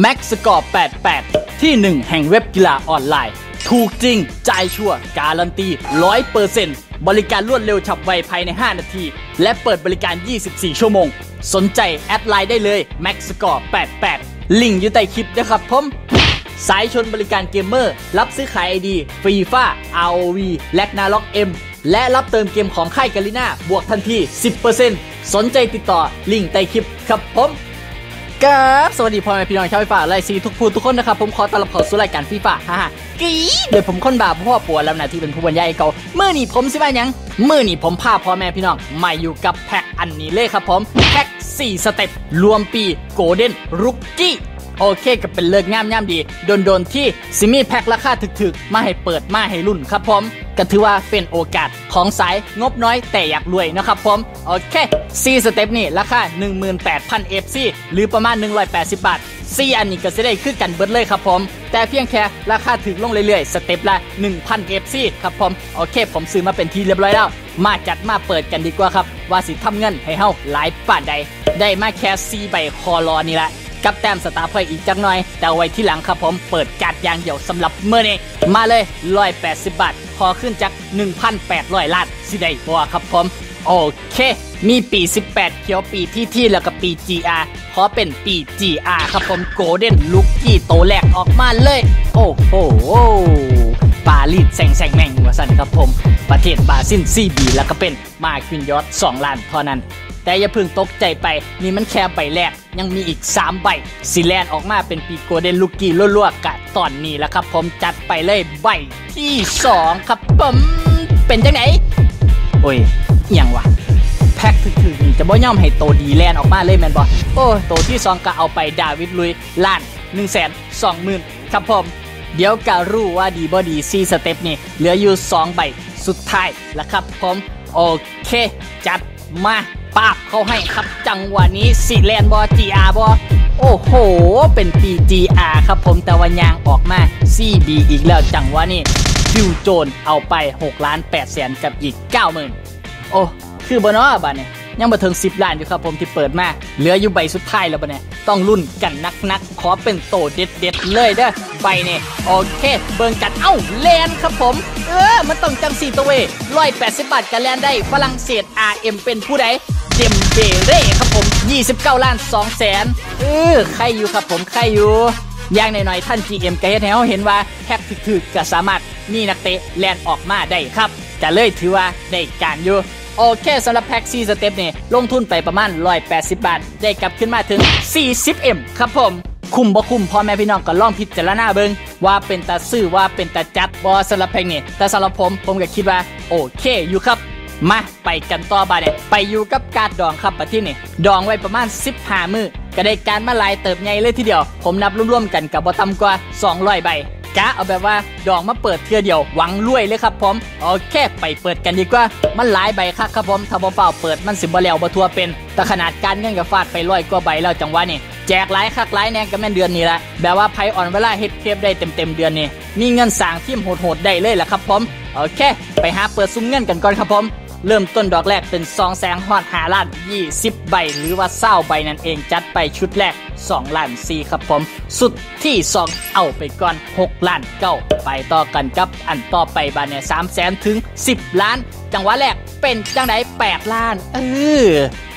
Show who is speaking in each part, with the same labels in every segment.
Speaker 1: Max Score 88 ที่ 1 แห่งเว็บกีฬาออนไลน์ ถูกจริง จ่ายชัวร์การันตี 100%บริการรวดเร็วฉับไวภายใน 5 นาที และเปิดบริการ 24 ชั่วโมง สนใจแอดไลน์ได้เลย Max Score 88 ลิงก์อยู่ใต้คลิปนะครับผมสายชนบริการเกมเมอร์ รับซื้อขายไอดีฟรีฟ้า ROV แลกนาล็อก M และรับเติมเกมของค่ายกาลิน่าบวกทันที 10%สนใจติดต่อลิงก์ใต้คลิปครับผม ครับสวัสดีพ่อแม่พี่น้องชาวไฟฟ้าไลซีทุกผู้ทุกคนนะครับ ผมขอต้อนรับเข้าสู่รายการฟีฟ่าฮ่าฮ่ากรี๊ดเดี๋ยวผมคนบาปพ่อปัวแล้วนะที่เป็นผู้บรรยายเก่าเมื่อนี่ผมสิว่าหยังเมื่อนี่ผมพาพ่อแม่พี่น้องมาอยู่กับแพ็กอันนี้เลยครับผมแพ็ก4 สเต็ปรวมปีโกลเด้นรุกกี้โอเคก็เป็นเลิกงามย่ำดีโดนโดนๆที่ซิมี่แพ็คราคาถึกๆ มาให้เปิดมาให้รุ่นครับผม ก็ถือว่าเป็นโอกาสของสายงบน้อยแต่อยากรวยนะครับผม โอเคซีสเต็ปนี่ราคา 18,000 FC หรือประมาณ 180 บาทซีอันนี้ก็จะได้คือกันเบิดเลยครับผม แต่เพียงแค่ราคาถึงลงเรื่อยๆ สเต็ปละ 1,000 FC ครับผม โอเค ผมซื้อมาเป็นที่เรียบร้อยแล้ว มาจัดมาเปิดกันดีกว่าครับ ว่าสิทำเงินให้เฮาหลายป่านใด ได้มาแค่ซีใบคอรอนี่ละกับแต้มสตาร์ไฟอีกจักหน่อย แต่ไว้ที่หลังครับผมเปิดการ์ดอย่างเดียวสำหรับเมื่อนี้มาเลย 180 บาท อขึ้นจาก 1,800ล้านสิได้บัวครับผม โอเค มีปี 18 เขียวปีที่ที่แล้วก็ปี GR ขอเป็นปี GR ครับผมโกลเด้นลุกกี้โตแรกออกมาเลย โอ้โหปาลีดแซงแซงแม่งว่าสันครับผม ประเทศบราซิลซีบีแล้วก็เป็นมาคินยอด2ล้านเท่านั้น แต่อย่าเพิ่งตกใจไป นี่มันแค่ใบแรก ยังมีอีก 3 ใบสีแลนออกมาเป็นปีโกลเด้นลูกกี้ลั่วๆกะตอนนี้แล้วครับ ผมจัดไปเลยใบที่ 2 ครับผมเป็นจังไหน โอ้ยอหยังวะแพ็คถึกๆนี่จะบ่ย่อมให้โตดีแลนออกมาเลยแมนบอโอ้ยโตที่สองก็เอาไปดาวิดลุยล้าน1นึ่งแสนสองหมื่นครับผมเดี๋ยวก็รู้ว่าดีบ่ดีซีสเต็ปนี่เหลืออยู่ 2 ใบสุดท้ายแล้วครับผม โอเค จัดมา ปาบเข้าให้ครับจังหวะนี้สีแลนบอ GR บอโอ้โห เป็นปี GR ครับผมแต่ว่ายางออกมา CB อีกแล้วจังหวะนี้ฟิวโจนเอาไป6ล้าน8แสนกับอีก 90,000 โอ้ คือบเนอบ้านเนี่ยยังมาถึง 10 ล้านอยู่ครับผมที่เปิดมา เหลืออยู่ใบสุดท้ายแล้วบ้านเนี่ยต้องรุ่นกันนักๆขอเป็นโตเด็ดๆเลยเด้อใบเนี่ยโอเค เบิ่งกันเอ้าแลนครับผม เออ มันต้องจังสี่ตัวเวร้อยแปดสิบบาทกันแลนได้ฝรั่งเศส RM เป็นผู้ใด เดมเบเร่ครับผม 29 ล้าน2แสนเออใครอยู่ครับผมใครอยู่อย่างหน่อยๆท่าน GM ก็เฮ็ดให้เราเห็นว่าแพ็กถึกๆก็สามารถมีนักเตะแลนออกมาได้ครับจะเลยถือว่าได้การอยู่โอเคสำหรับแพ็ก4สเต็ปนี่ลงทุนไปประมาณ 180 บาท ได้กลับขึ้นมาถึง 40M ครับผม คุ้มบ่คุ้มพ่อแม่พี่น้องก็ลองพิจารณาเบิงว่าเป็นตาซื้อว่าเป็นตาจัดบอสำหรับแพ็กนี่แต่สำหรับผมผมก็คิดว่า โอเคอยู่ครับ มาไปกันต่อบาเนี่ยไปอยู่กับการดองครับปะที่นี่ ดองไว้ประมาณ 15 มือก็ได้การมาลายเติบใหญ่เลยทีเดียว ผมนับรวมๆกันกับบ่ต่ำกว่า 200 ใบกะเอาแบบว่าดองมาเปิดเทือเดียวหวังรวยเลยครับผมโอเคไปเปิดกันดีกว่า มันหลายใบคักครับผมถ้าบ่เฝ้าเปิดมันสิบ่แล้วบ่ทั่วเป็น แต่ขนาดการเงินกับฟาดไปร้อยกว่าใบแล้วจังหวะนี่แจกหลายคักหลายแน่ก็แม่นเดือนนี้ละแบบว่าไพ่อ่อนเวลาเฮ็ดเทปได้เต็มๆเดือนนี้มีเงินสร้างทีมโหดๆได้เลยละครับผมโอเค ไปหาเปิดซุ้มเงินกันก่อนครับผม เริ่มต้นดอกแรกเป็นซองแสงฮอดหาล้าน20 ใบ หรือว่าเศร้าใบนั่นเองจัดไปชุดแรก 2ล้าน4ครับผม สุดที่ 2 เอาไปก่อน 6 ล้าน9ไปต่อกันกับอันต่อไปบานเนี่ย3แสนถึง 10 ล้าน จังหวะแรกเป็นจังได8ล้าน เออ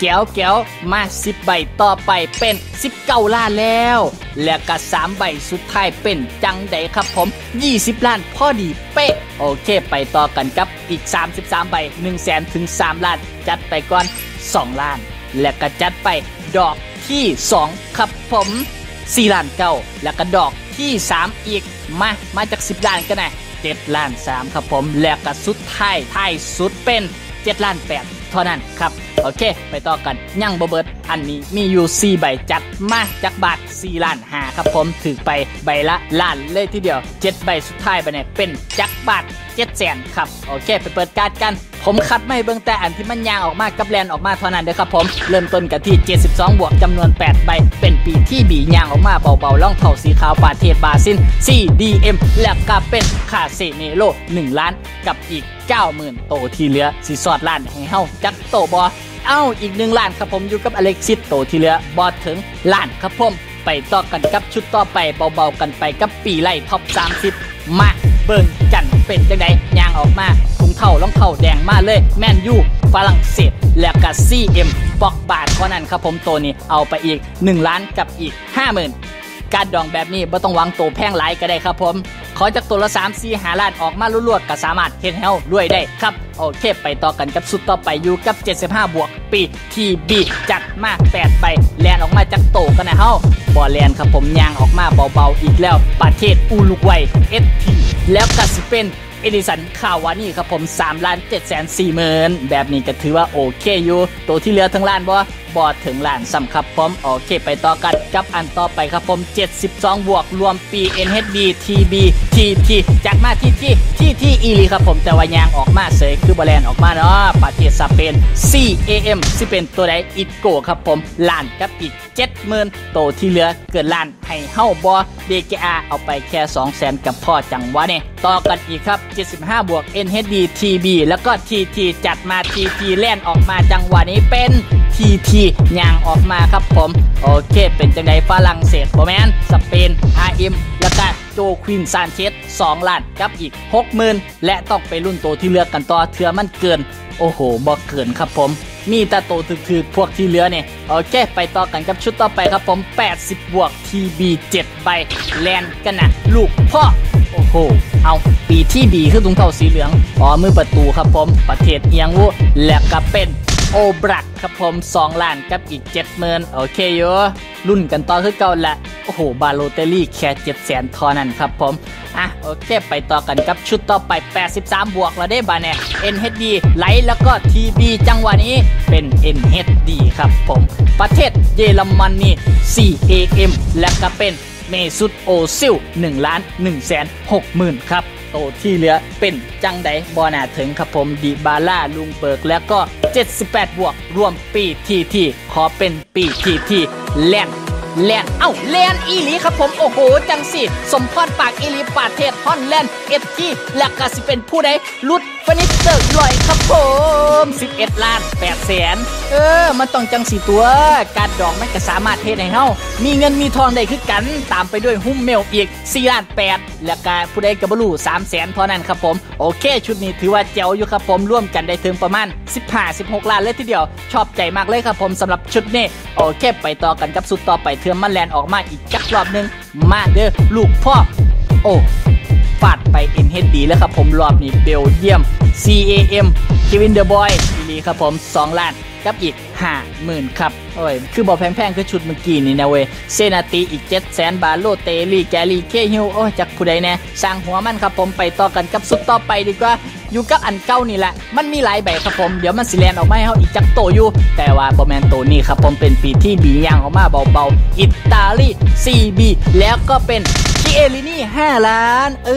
Speaker 1: แก้วแก้วมา 10 ใบต่อไปเป็น 19 ล้านแล้ว แล้วก็3ใบสุดท้ายเป็นจังไดครับผม 20 ล้านพอดีเป๊ะ โอเค ไปต่อกันกับอีก 33 ใบ1แสนถึง 3 ล้าน จัดไปก่อน 2 ล้าน แล้วก็จัดไปดอก ที่ 2 ครับผม4ล้านเก้าแล้วก็ดอกที่ 3 อีกมา มาจาก 10 ล้านกันนะ7ล้าน3ครับผมแล้วก็สุดท้ายท้ายสุดเป็น 7 ล้าน 8 เท่านั้นครับ โอเค ไปต่อกันยังบเบิดอันนี้มีอยู่ 4 ใบจัดมาจากบาท 4 ล้านหาครับผมถือไปใบละล้านเลยทีเดียว 7 ใบสุดท้ายไปเนี่ยเป็นจักบาท7แสนครับ โอเค ไปเปิดการ์ดกัน ผมคัดไม่เบิ่งแต่อันที่มันยางออกมากับแลนออกมาเท่านั้นเด้อครับผมเริ่มต้นกันที่ 72 บวกจำนวน 8 ใบ เป็นปีที่บียางออกมาเบาๆล่องเท่าสีขาวปาเทศบาซิน CDM และก็เป็นคาเซเนโล 1 ล้านกับอีก 90,000 โตที่เหลือสิสอดล้านให้เฮาจักโตบอเอ้าอีกหนึ่งล้านครับผมอยู่กับอเล็กซิสโตที่เหลือบอดถึงล้านครับผมไปต่อกันกับชุดต่อไปเบาๆกันไปกับปีไล่ท็อป 30 มาเบิ่ง เป็นจังไดยางออกมาถุงเท่ารองเท้าแดงมาเลย แมนยูฝรั่งเศสแล้วก็ซีเอ็มปอกบาทเท่านั้นครับผมตัวนี้เอาไปอีก 1 ล้านกับอีก 50,000 การดองแบบนี้ไม่ต้องวางตัวแพงหลายก็ได้ครับผม ขอจากตัวละ3 4หาล้านออกมาลวดๆก็สามารถเฮ็ดให้เฮารวยได้ครับโอเคไปต่อกันกับสุดต่อไปอยู่กับ 75 บวก ปีทีบีจัดมา8ใบแลนออกมาจากโตกันนะเฮาบอลแลนครับผมยางออกมาเบาๆอีกแล้ว ประเทศอุรุกวัยเอสทีแล้วก็สิเป็นเอดิสันข่าววานี่ครับผม3ล้าน7แสน4หมื่นแบบนี้ก็ถือว่าโอเคอยู่ตัวที่เหลือทั้งล้านบ่ บอถึงล้านซ้ำครับผมโอเคไปต่อกันกับอันต่อไปครับผม 72 บวกรวมปี NHB TB TT จากมาที่ที่ที่ที่อีลีครับผมแต่ว่ายางออกมาเสยคือบอลแลนออกมาเนาะประเทศสเปน CAM สิเป็นตัวใดอิโกครับผมล้านกับอีก 70,000โตที่เหลือเกินล้านให้เฮ้าบอ DKR เอาไปแค่ 200,000 กับพ่อจังวะเนี่ยต่อกันอีกครับ 75 บวก NHD TB แล้วก็ TT จัดมา TT แล่นออกมาจังหวะนี้เป็น TT ย่างออกมาครับผม โอเค เป็นจังไดฝรั่งเศสโบแมนสเปน RM แล้วก็โจควินซานเชส2ล้านกับอีก 60,000 และต้องไปรุ่นโตวที่เหลือกกันต่อเถื่อมันเกิน โอ้โหบ่เกินครับผม มีแต่โตถึกๆพวกที่เหลือเนี่ยโอเค ไปต่อกันกับชุดต่อไปครับผม 80 บวก TB 7 ใบแลนกันนะลูกพ่อโอ้โห เอาปีที่ดีคือถุงเท้าสีเหลืองอ๋อมือประตูครับผม ประเทศเอียงวูและก็เป็น โอบรักครับผม 2 ล้านกับอีก 70,000โอเคโยรุ่นกันต่อคือเก่าแหละโอ้โห บาโลเตอรี่แค่7แสนทอนั่นครับผม อะ โอเค ไปต่อกันกับชุดต่อไป 83 บวกแล้วได้บาแน่ NHD ไหลแล้วก็ TB จังหวะนี้เป็น NHD ครับผม ประเทศเยอรมนี CAM และก็เป็นเมซุตโอซิล1ล้าน1แสน6หมื่นครับ โตที่เหลือเป็นจังไดบอนาถึงครับผมดีบาล่าลุงเปิกแล้วก็ 78 บวก รวมปีทีทีขอเป็นปีทีทีแลนแลนเอ้าแลนอีหลีครับผม โอ้โห จังสิ สมพรปากอีหลีปาเทศฮอนแลนด์เอฟจีและก็สิเป็นผู้ใดลุดฟนิสเตอร์ลอยครับผม ม 11 ล้าน8แสนเออ มันต้องจังสีตัว การดองมันก็สามารถเทให้เฮามีเงินมีทองได้คือกัน ตามไปด้วยหุ้มเมลอีก4ล้าน8และก็ผู้ใดกับบลู3แสนเท่านั้นครับผม โอเค ชุดนี้ถือว่าเจ๋วอยู่ครับผมร่วมกันได้ถึงประมาณ 15-16 ล้านเลยทีเดียว ชอบใจมากเลยครับผมสำหรับชุดนี้โอเคไปต่อกันกับสุดต่อไปเทือมมันแลนออกมาอีกจักรอบหนึงมาเด้อลูกพ่อโอ้ฟาดไป NHD แล้วครับผมรอบนี้เบลเยียม CAM ควินเดอร์บอยดีครับผม 2 ล้านกับอีก 50,000 ครับ โอ้ย คือบอกแพงๆ คือชุดเมื่อกี้นี่นะเว้ย เซนาตีอีก 7 0 0 0 0 0บาทโลเตลี่แกลีเคฮิวโอ้ยจากผู้ใดแน่สร้างหัวมันครับผมไปต่อกันกับสุดต่อไปดีกว่า อยู่กับอันเก่านี่แหละ มันมีหลายใบครับผม เดี๋ยวมันสิแลนออกมาให้เฮาอีกจักโตอยู่ แต่ว่าบอแมนโตนี่ครับผมเป็นปีที่บีย่างออกมาเบาๆ อิตาลี CB แล้วก็เป็น เอลินี่ 5 ล้าน เอ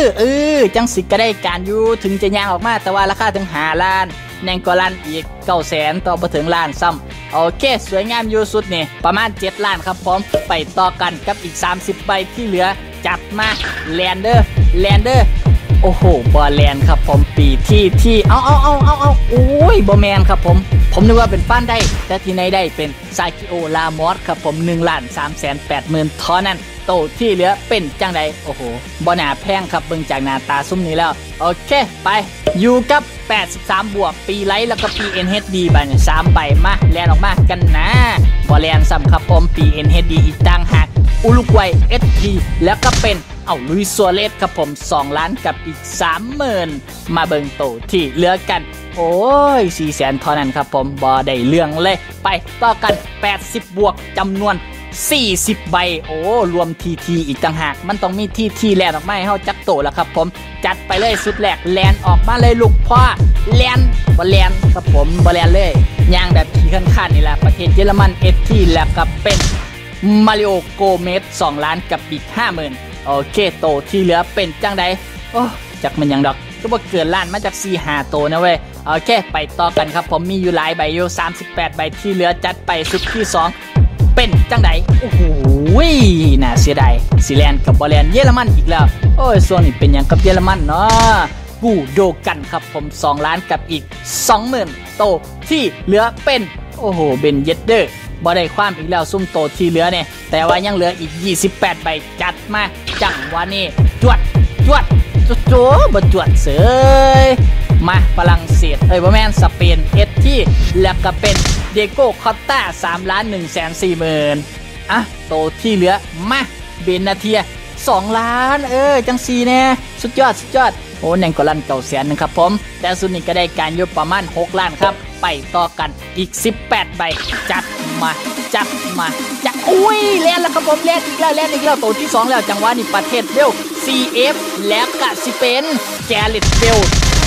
Speaker 1: อเออจังสิก็ได้การอยู่ถึงจะยางออกมาแต่ว่าราคาถึง5ล้านแนงก็ล้านอีก9แสนต่อมาถึงล้านซ้ำโอเค สวยงามอยู่สุดนี่ ประมาณ 7 ล้านครับผมไปต่อกันกับอีก 30 ใบที่เหลือจัดมาแลนเดอร์แลนเดอร์โอ้โหบอลแลนด์ครับผมปีที่ที่เอาเอาเอาเอาเอาโอ้ยบอแมนครับผม ผมนึกว่าเป็นฟ้านได้ แต่ที่ไหนได้เป็นซากิโอลามอสครับผม1ล้าน3แสน8หมื่นท่านั้นโตที่เหลือเป็นจังใดโอ้โหบอนาแพงครับเบิ่งจากหน้าตาซุ้มนี้แล้ว โอเคไป อยู่กับ 83 บวก ปีไลท์แล้วก็ปี NHD ใบเนี่ยสามใบมาแลนออกมากันนะบอแลนซ้ำครับผมปี NHD อีกต่างหากอุลุกวัย ST แล้วก็เป็น เอาลุยซัวเรสครับผม 2 ล้านกับอีก 30,000 มาเบิงโตที่เหลือกัน โอ้ย4แสนเท่านั้นครับผมบอได้เรื่องเลย ไปต่อกัน 80 บวกจำนวน 40 ใบ โอ้ รวมทีทีอีกต่างหาก มันต้องมีทีทีแลนออกมาให้เฮาจักโตแล้วครับผม จัดไปเลยสุดแรกแลนออกมาเลยลูกพ่อแลนบอแลนครับผมบอแลนเลยย่างแบบขี่ขันขันๆนี่แหละประเทศเยอรมันเอทีแล้วก็เป็นมาริโอโกเมส2ล้านกับอีก 50,000 โอเคโตที่เหลือเป็นจังใดโอ้จักมันยังดอกก็บ่เกินล้านมาจาก4 5โตนะเว้ยโอเคไปต่อกันครับผมมีอยู่หลายใบอยู่38 ใบที่เหลือจัดไปสุดที่ 2 เป็นจังใดโอ้โหน่าเสียดายซีแลนด์กับบอลแลนด์เยอรมันอีกแล้วโอ้ยส่วนนี้เป็นหยังกับเยอรมันเนาะกูโดกันครับผม 2 ล้านกับอีก 20,000 โตที่เหลือเป็น โอ้โหเบนเยดเดอร์ บ่ได้ความอีกแล้วซุ่มโตที่เหลือเนี่ย แต่ว่ายังเหลืออีก 28 ใบจัดมาจังวะนี้จวดจวดจุดโจบ่จวดเสยมาฝรั่งเศสเอ้ยบ่แมนสเปนเอสที่แล้วก็เป็นเดโก้คอตตา3ล้าน1แสน4หมื่นอะโตที่เหลือมาเบนนาเทีย 2 ล้านเออจังสีแน่สุดยอดสุดยอดโอ้แหน่งก็ลันเก่าแสนนึงครับผม แต่สุดนี้ก็ได้การยกประมาณ 6 ล้านครับ ไปต่อกันอีก 18 ใบจัด มาจัดมาจัดอุ้ยเล่นแล้วครับผมเล่นอีกแล้วเล่นอีกแล้วตัวที่ 2 แล้วจังหวะนี้ประเทศเบล CF แล้วก็สิเป็นแกลิตเบล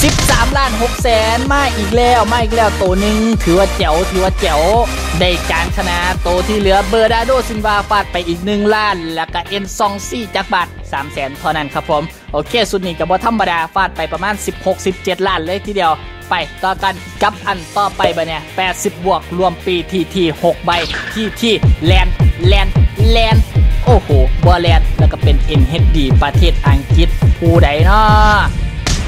Speaker 1: 13ล้าน6แสนมาอีกแล้วมาอีกแล้วตัวหนึ่งถือว่าแจ๋วถือว่าแจ๋วได้การชนะตัวที่เหลือเบอร์ดาโดซินวาฟาดไปอีก 1 ล้าน แล้วก็เอ็นซองซี่จักบาท3แสนเท่านั้นครับผม โอเค สุดนี้กับบอธรรมดาฟาดไปประมาณ 16-17 ล้านเลยทีเดียว ไปต่อกันกับอันต่อไปบะเนี่ย80 บวกรวมปีทีที6ใบทีทีแลนแลนแลนโอ้โหบอแลนแล้วก็เป็น NHD ประเทศอังกฤษผู้ใดเนาะ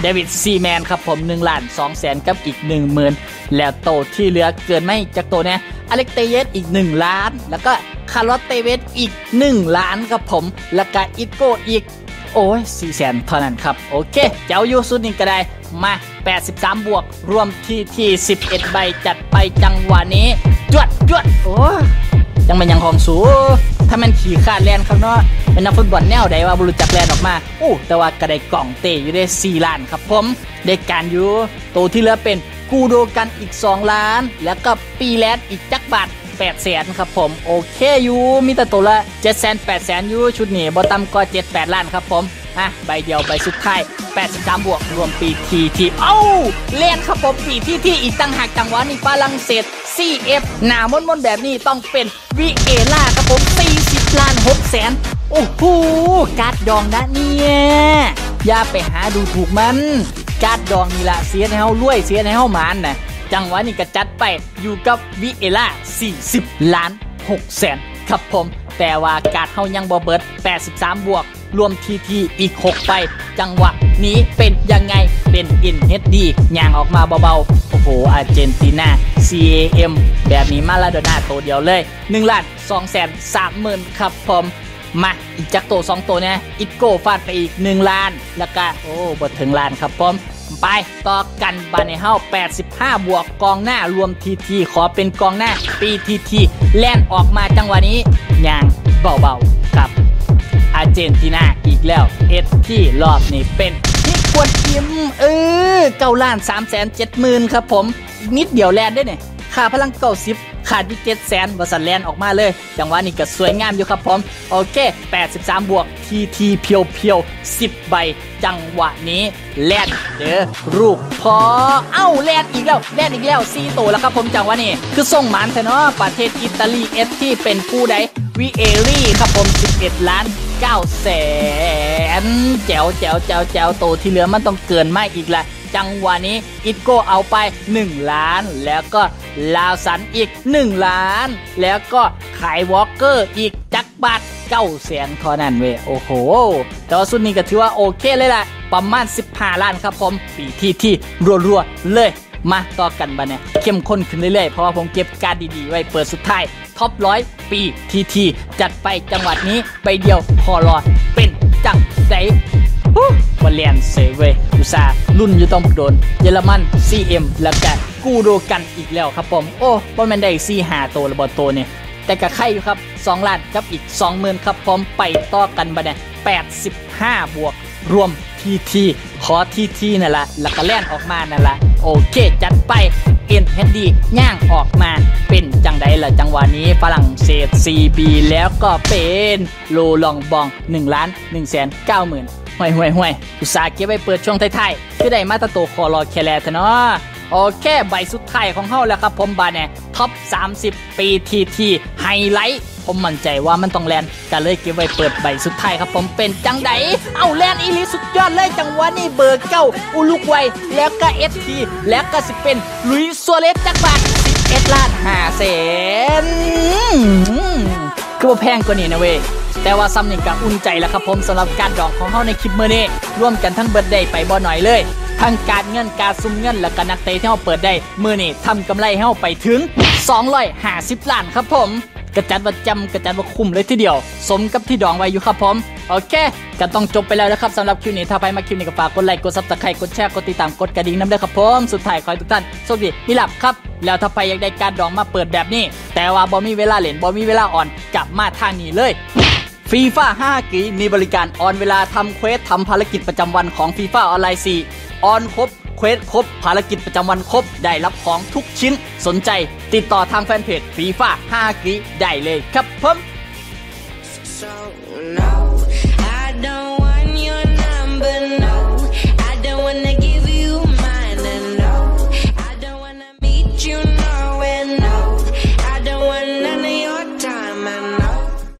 Speaker 1: เดวิดซีแมนครับผม1ล้าน2แสนกับอีก 1 0,000 แล้วโตที่เหลือเกินไม่จากโตเนี่ยอเล็กเตเยสอีก 1 ล้าน แล้วก็คาร์ลอตเตเวสอีก 1 ล้านครับผม แล้วก็อิโกอีก โอ้ย4แสนเท่านั้นครับ โอเค เจ้ายูสุดนี้ก็ได้มา 83 บวก รวมที่ที่ 11 ใบจัดไปจังหวะนี้ จวดจวดโอ้ยยังเป็นยังของสูถ้ามันขี่ขาดแลนข้างนอกเป็นนักฟุตบอลแนวใดว่าบรุจักแลนออกมาอู้แต่ว่ากระไดกล่องเตะอยู่ได้ 4 ล้านครับผม ได้การอยู่ตัวที่เหลือเป็นกูโดกันอีก 2 ล้าน แล้วก็ปีแลนอีกจักบาท 8แสนครับผมโอเคอยู่มีแต่ตัวละ7แสน8แสนอยู่ชุดนี้บอต่ำก็7 8ล้านครับผมอะใบเดียวใบสุดท้าย83บวกรวมปีทีทีเอ้าเล่นครับผมปีที่ที่อีกตั้งหากจังหวะนี้ฝรั่งเศส CF หนามนมนแบบนี้ต้องเป็นวิเอล่าครับผม40ล้าน6แสนโอ้โหการ์ดดองนะเนี่ยอย่าไปหาดูถูกมันการ์ดดองนี่ละเสียในเฮารวยเสียในเฮาหมานนะ จังหวะนี้ก็จัดไปอยู่กับวิเอล่า 40 ล้าน6แสนครับผม แต่ว่าการ์ดเฮายังบ่เบิร์ด83 บวก รวมทีทีอีก 6 ไป จังหวะนี้เป็นยังไงเป็นอินเฮดดีย่างออกมาเบาๆ โอ้โห อาร์เจนตินา CAM แบบนี้มาลาโดนาตัวเดียวเลย1ล้าน2แสน3หมื่นครับผมมาอีกจากตัวสองตัวเนี่ยอิโก้ฟาดไปอีก 1 ล้าน แล้วก็โอ้บดถึงล้านครับผม ไป ต่อกันบาเนเฮา85 บวกกองหน้ารวมทีทีขอเป็นกองหน้าปีทีทีแล่นออกมาจังหวะนี้อย่างเบาๆครับ อาร์เจนตินาอีกแล้วเอสที่รอบนี้เป็นที่ควรอิมเออเก้าล้านสามแสนเจ็ดหมื่นครับผมอีกนิดเดียวแลนได้เนี่ยค่าพลังเก้าสิบ ขาดวิกเจ็ดแสนบริษัทแลนออกมาเลย จังหวะนี้ก็สวยงามอยู่ครับผม โอเค 83 บวกทีทีเพียวเพียว10 ใบ จังหวะนี้แลนเด้อรูปพอ เอ้าแลนอีกแล้วแลนอีกแล้วซีโตแล้วครับผมจังหวะนี้ คือส่งหมันเถอะเนาะประเทศอิตาลีเอสที่เป็นผู้ใดวิเอรี่ครับผม 11 ล้าน9แสนแจ๋วแจ๋วแจ๋วแจ๋วโตที่เหลือมันต้องเกินมากอีกละ จังหวะนี้อิตโกเอาไป 1 ล้าน แล้วก็ลาวสันอีก 1 ล้าน แล้วก็ขายวอลเกอร์อีกจักบาท9แสนเท่านั้นเว้ยโอ้โห แต่ว่าสุดนี้ก็ถือว่าโอเคเลยล่ะ ประมาณ 15 ล้านครับผมปีที่ที่รัวๆเลยมาต่อกันบ้าเนี่ยเข้มข้นขึ้นเรื่อยๆ เพราะว่าผมเก็บการดีๆ ไว้เปิดสุดท้าย ท็อปร้อยปีทีทีจัดไปจังหวัดนี้ไปเดียวพอรอเป็นจังได บอลเลียนเซเวอุตสารุ่นอยู่ต้องโดน เยอรมัน CM แล้วก็กูโดกันอีกแล้วครับผม โอ้บอลแมนได้ซีหาโตวระบอโตวเนี่ยแต่กับใครอยู่ครับ2ล้านกับอีก 20,000ครับผมไปต่อกันบัดเนี่ย85 บวก รวมทีทีขอทีทีนั่นแหละแล้วก็แล่นออกมานั่นแหละโอเค จัดไปเอ็นเฮดดีย่างออกมาเป็นจังไดล่ะจังหวะนี้ฝรั่งเศส CB แล้วก็เป็นโลลองบอง 1 ล้าน1แสน9หมื่น ห่วยห่วยห่วยอุตส่าห์เก็บไว้เปิดช่วงท้ายๆคือได้มาตาโตคอรอแคแลเถอะเนาะโอเค ใบสุดท้ายของเฮาแล้วครับผมบาแน่ท็อป 30 ปีทีทีไฮไลท์ผมมั่นใจว่ามันต้องแลนก็เลยเก็บไว้เปิดใบสุดท้ายครับผมเป็นจังไดเอาแลนอีลีสุดยอดเลยจังวะนี้เบอร์เก้าอุลุกไวแล้วก็เอสทีแล้วก็สิเป็นลุยส์ซัวเรสจักรบาท11ล้าน5แสนคือว่าแพงกว่านี้นะเว้ย แต่ว่าซ้ำนี่ก็อุ่นใจแล้วครับผมสำหรับการดองของเฮาในคลิปเมื้อนี้ร่วมกันทั้งเบิร์ดได้ไปบ่หน่อยเลยทั้งการเงินการซุ่มเงินและก็นักเตะที่เฮาเปิดได้มื้อนี้ทำกำไรให้เฮาไปถึง 250 ล้านครับผม กระจัดว่าจำกระจัดว่าคุ้มเลยทีเดียว สมกับที่ดองไว้อยู่ครับผม โอเคก็ต้องจบไปแล้วนะครับสำหรับคลิปนี้ถ้าใครมาคลิปนี้ก็ฝากกดไลค์กดซับสไครต์กดแชร์กดติดตามกดกระดิ่งน้ำด้วยครับผมสุดท้ายขอให้ทุกท่านโชคดีมีหลับครับ แล้วถ้าใครอยากได้การดองมาเปิดแบบนี้ แต่ว่าบ่มีเวลาเล่นบ่มีเวลาอ่อนกลับมาทางนี้เลย ฟีฟ่า5กีมีบริการออนเวลาทำเควสทำภารกิจประจำวันของฟีฟ่าออนไลน์4ออนครบเควสครบ ภารกิจประจำวันครบ ได้รับของทุกชิ้นสนใจ ติดต่อทางแฟนเพจฟีฟ่า5กีได้เลยครับผม
Speaker 2: So now